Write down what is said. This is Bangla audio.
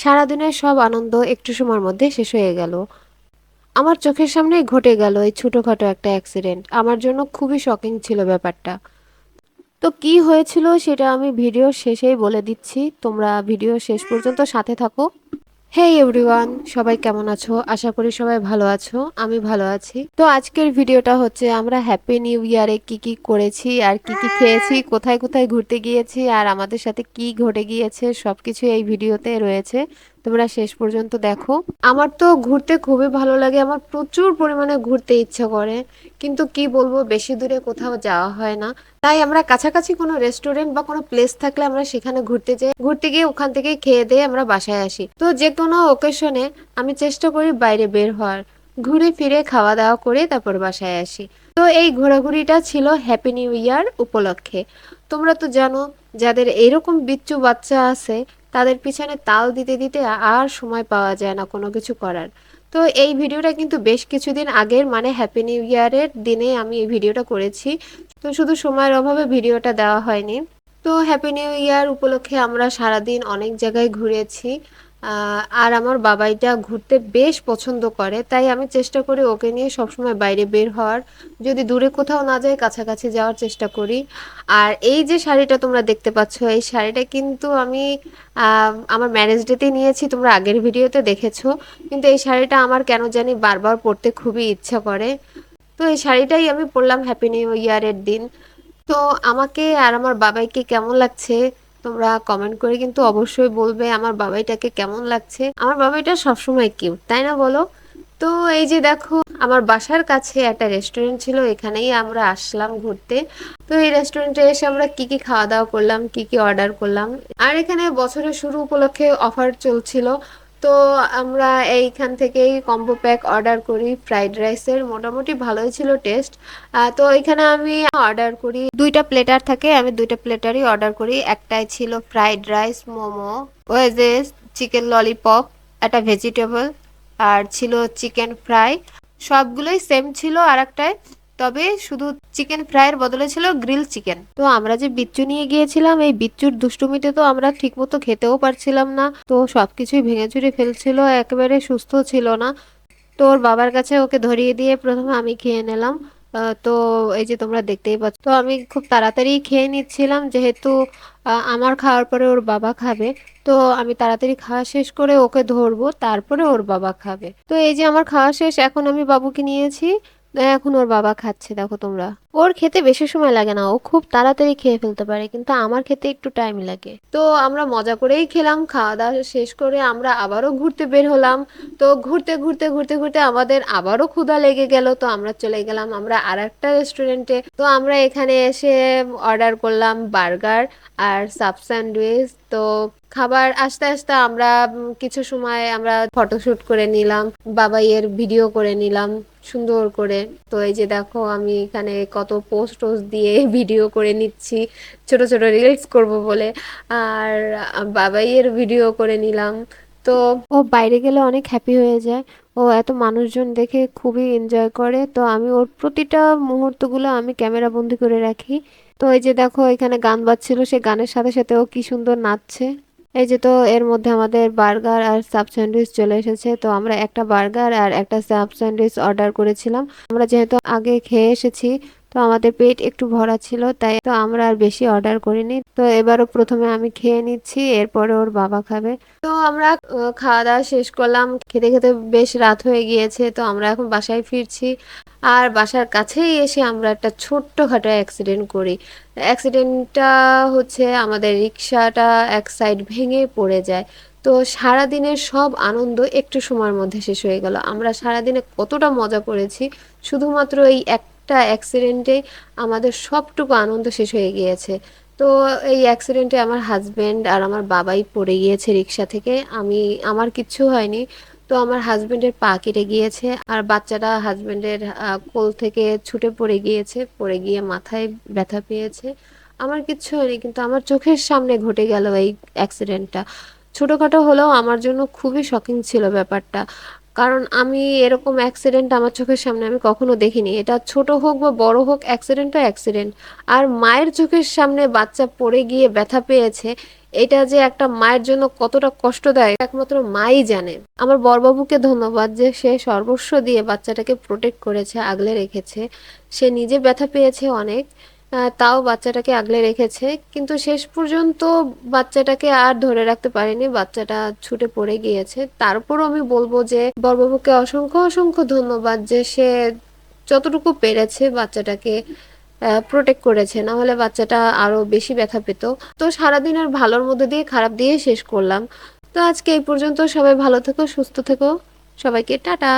সারাদিনের সব আনন্দ একটু সময়ের মধ্যে শেষ হয়ে গেল। আমার চোখের সামনেই ঘটে গেল এই ছোটোখাটো একটা অ্যাক্সিডেন্ট আমার জন্য খুবই শকিং ছিল ব্যাপারটা। তো কি হয়েছিল সেটা আমি ভিডিও শেষেই বলে দিচ্ছি। তোমরা ভিডিও শেষ পর্যন্ত সাথে থাকো। হেই এভরিওয়ান সবাই কেমন আছো? আশা করি সবাই ভালো আছো আমি ভালো আছি। তো আজকের ভিডিওটা হচ্ছে আমরা হ্যাপি নিউ ইয়ারে কি কি করেছি আর কি কি খেয়েছি কোথায় কোথায় ঘুরতে গিয়েছি আর আমাদের সাথে কি ঘটে গিয়েছে সবকিছু এই ভিডিওতে রয়েছে। তোমরা শেষ পর্যন্ত দেখো। আমার তো ঘুরতে খুবই ভালো লাগে, আমার প্রচুর পরিমাণে ঘুরতে ইচ্ছা করে, কিন্তু কি বলব, বেশি দূরে কোথাও যাওয়া হয় না। তাই আমরা কাছাকাছি কোনো রেস্টুরেন্ট বা কোনো প্লেস থাকলে আমরা সেখানে ঘুরতে যাই। ঘুরতে গিয়ে ওখান থেকে খেয়ে দিয়ে আমরা বাসায় আসি। তো যে কোনো ওকেশনে আমি চেষ্টা করি বাইরে বের হওয়ার। ঘুরে ফিরে খাওয়া দাওয়া করে তারপর বাসায় আসি। তো এই ঘোরাঘুরিটা ছিল হ্যাপি নিউ ইয়ার উপলক্ষে। তোমরা তো জানো, যাদের এরকম বিচ্ছু বাচ্চা আছে তাদের পিছনে তাল দিতে দিতে আর সময় পাওয়া যায় না কোনো কিছু করার। তো এই ভিডিওটা কিন্তু বেশ কিছুদিন আগের মানে হ্যাপি নিউ ইয়ারের দিনে আমি এই ভিডিওটা করেছি। তো শুধু সময়ের অভাবে ভিডিওটা দেওয়া হয়নি। তো হ্যাপি নিউ ইয়ার উপলক্ষে আমরা সারাদিন অনেক জায়গায় ঘুরেছি। আর আমার বাবাইটা ঘুরতে বেশ পছন্দ করে, তাই আমি চেষ্টা করি ওকে নিয়ে সবসময় বাইরে বের হওয়ার। যদি দূরে কোথাও না যাই, কাছাকাছি যাওয়ার চেষ্টা করি। আর এই যে শাড়িটা তোমরা দেখতে পাচ্ছ, এই শাড়িটা কিন্তু আমি আমার ম্যারেজ ডেতে নিয়েছি, তোমরা আগের ভিডিওতে দেখেছ। কিন্তু এই শাড়িটা আমার কেন জানি বারবার পরতে খুবই ইচ্ছা করে। তো এই শাড়িটাই আমি পরলাম হ্যাপি নিউ ইয়ারের দিন। তো আমাকে আর আমার বাবাইকে কেমন লাগছে? তোমরা কমেন্ট করে কিন্তু অবশ্যই বলবে আমার বাবাইটাকে কেমন লাগছে। আমার বাবাইটা সবসময় কিউট তাই না বলো? তো এই যে দেখো, আমার বাসার কাছে একটা রেস্টুরেন্ট ছিল, এখানেই আমরা আসলাম ঘুরতে। তো এই রেস্টুরেন্টে এসে আমরা কি কি খাওয়া দাওয়া করলাম, কি কি অর্ডার করলাম। আর এখানে বছরের শুরু উপলক্ষে অফার চলছিল। তো আমরা এইখান থেকেই কম্বো প্যাক অর্ডার করি। ফ্রাইড রাইসের মোটামুটি ভালোই ছিল টেস্ট তো এখানে আমি অর্ডার করি। দুইটা প্লেটার থাকে, আমি দুইটা প্লেটারই অর্ডার করি। একটাই ছিল fried rice momo, wedges chicken lollipop একটা ভেজিটেবল আর ছিল চিকেন ফ্রাই সবগুলোই সেম ছিল আর একটাই তবে শুধু চিকেন ফ্রাইয়ের বদলে ছিল গ্রিল চিকেন। তো আমরা যে বিচ্ছু নিয়ে গিয়েছিলাম, এই বিচ্ছুর দুষ্টুমিতে তো আমরা ঠিকমতো খেতেও পারছিলাম না। তো সবকিছুই ভেঙে চুরে ফেলছিল, একেবারে সুস্থ ছিল না। তো ওর বাবার কাছে ওকে ধরিয়ে দিয়ে প্রথমে আমি খেয়ে নিলাম। তো এই যে তোমরা দেখতেই পাচ্ছ, তো আমি খুব তাড়াতাড়ি খেয়ে নিচ্ছিলাম। যেহেতু আমার খাওয়ার পরে ওর বাবা খাবে, তো আমি তাড়াতাড়ি খাওয়া শেষ করে ওকে ধরবো, তারপরে ওর বাবা খাবে। তো এই যে আমার খাওয়া শেষ, এখন আমি বাবুকে নিয়েছি। এখন ওর বাবা খাচ্ছে, দেখো তোমরা। ওর খেতে বেশি সময় লাগে না, ও খুব তাড়াতাড়ি খেয়ে ফেলতে পারে, কিন্তু আমার খেতে একটু টাইম লাগে। তো আমরা মজা করেই খেলাম, খাওয়া দাওয়া শেষ করে আমরা আবারও ঘুরতে বের হলাম। তো ঘুরতে ঘুরতে ঘুরতে ঘুরতে আমাদের আবারও ক্ষুধা লেগে গেল, তো আমরা চলে গেলাম আমরা আর একটা রেস্টুরেন্টে তো আমরা এখানে এসে অর্ডার করলাম বার্গার আর সাব স্যান্ডউইচ তো খাবার আস্তে আস্তে আমরা কিছু সময় আমরা ফটোশুট করে নিলাম বাবাইয়ের ভিডিও করে নিলাম, সুন্দর করে। তো এই যে দেখো, আমি এখানে কত পোস্ট টোস্ট দিয়ে ভিডিও করে নিচ্ছি, ছোট ছোট রিলস করব বলে। আর বাবাইয়ের ভিডিও করে নিলাম। তো ও বাইরে গেলে অনেক হ্যাপি হয়ে যায়। ও এত মানুষজন দেখে খুবই এনজয় করে। তো আমি ওর প্রতিটা মুহূর্তগুলো আমি ক্যামেরা বন্দি করে রাখি। তো এই যে দেখো, এখানে গান বাজছিল, সে গানের সাথে সাথে ও কি সুন্দর নাচছে। এই যে তো, এর মধ্যে আমাদের বার্গার আর সাব স্যান্ডউইচ চলে এসেছে। তো আমরা একটা বার্গার আর একটা সাব স্যান্ডউইচ অর্ডার করেছিলাম। আমরা যেহেতু আগে খেয়ে এসেছি তো আমাদের পেট একটু ভরা ছিল, তাই তো আমরা আর বেশি অর্ডার করিনি। তো এবারও প্রথমে আমি খেয়ে নিচ্ছি, এরপরে ওর বাবা খাবে। তো আমরা খাওয়া দাওয়া শেষ করলাম। খেতে খেতে বেশ রাত হয়ে গিয়েছে, তো আমরা এখন বাসায় ফিরছি। আর বাসার কাছেই এসে আমরা একটা ছোট্টখাটো অ্যাক্সিডেন্ট করি। অ্যাক্সিডেন্টটা হচ্ছে আমাদের রিক্সাটা এক সাইড ভেঙে পড়ে যায়। তো সারাদিনের সব আনন্দ একটু সময়ের মধ্যে শেষ হয়ে গেল। আমরা সারাদিনে কতটা মজা করেছি, শুধুমাত্র এই একটা অ্যাক্সিডেন্টে আমাদের সবটুকু আনন্দ শেষ হয়ে গিয়েছে। তো এই অ্যাক্সিডেন্টে আমার হাজবেন্ড আর আমার বাবাই পড়ে গিয়েছে রিক্সা থেকে। আমি, আমার কিচ্ছু হয়নি। তো আমার হাজবেন্ডের পা কেটে গিয়েছে আর বাচ্চাটা হাজবেন্ডের কোল থেকে ছুটে পড়ে গিয়েছে। পড়ে গিয়ে মাথায় ব্যথা পেয়েছে। আমার কিচ্ছু হয়নি, কিন্তু আমার চোখের সামনে ঘটে গেল এই অ্যাক্সিডেন্টটা ছোটখাটো হলেও আমার জন্য খুবই শকিং ছিল ব্যাপারটা। কারণ আমি এরকম অ্যাক্সিডেন্ট আমার চোখের সামনে আমি কখনো দেখিনি। এটা ছোট হোক বা বড় হোক অ্যাক্সিডেন্ট তো অ্যাক্সিডেন্ট আর মায়ের চোখের সামনে বাচ্চা পড়ে গিয়ে ব্যথা পেয়েছে, এটা যে একটা মায়ের জন্য কতটা কষ্টদায়ক, একমাত্র মাই জানে। আমার বরবাবুকে ধন্যবাদ যে সে সর্বস্ব দিয়ে বাচ্চাটাকে প্রোটেক্ট করেছে, আগলে রেখেছে। সে নিজে ব্যথা পেয়েছে অনেক। তাও বাচ্চাটাকে আগলে রেখেছে, কিন্তু শেষ পর্যন্ত বাচ্চাটাকে আর ধরে রাখতে পারেনি, বাচ্চাটা ছুটে পড়ে গিয়েছে। তারপরও আমি বলব যে বরবাবুকে অসংখ্য অসংখ্য ধন্যবাদ যে সে যতটুকু পেরেছে বাচ্চাটাকে প্রোটেক্ট করেছে। না হলে বাচ্চাটা আরও বেশি ব্যথা পেত। তো সারাদিন আর ভালোর মধ্যে দিয়ে, খারাপ দিয়ে শেষ করলাম। তো আজকে এই পর্যন্ত সবাই ভালো থেকো, সুস্থ থেকো। সবাইকে টাটা।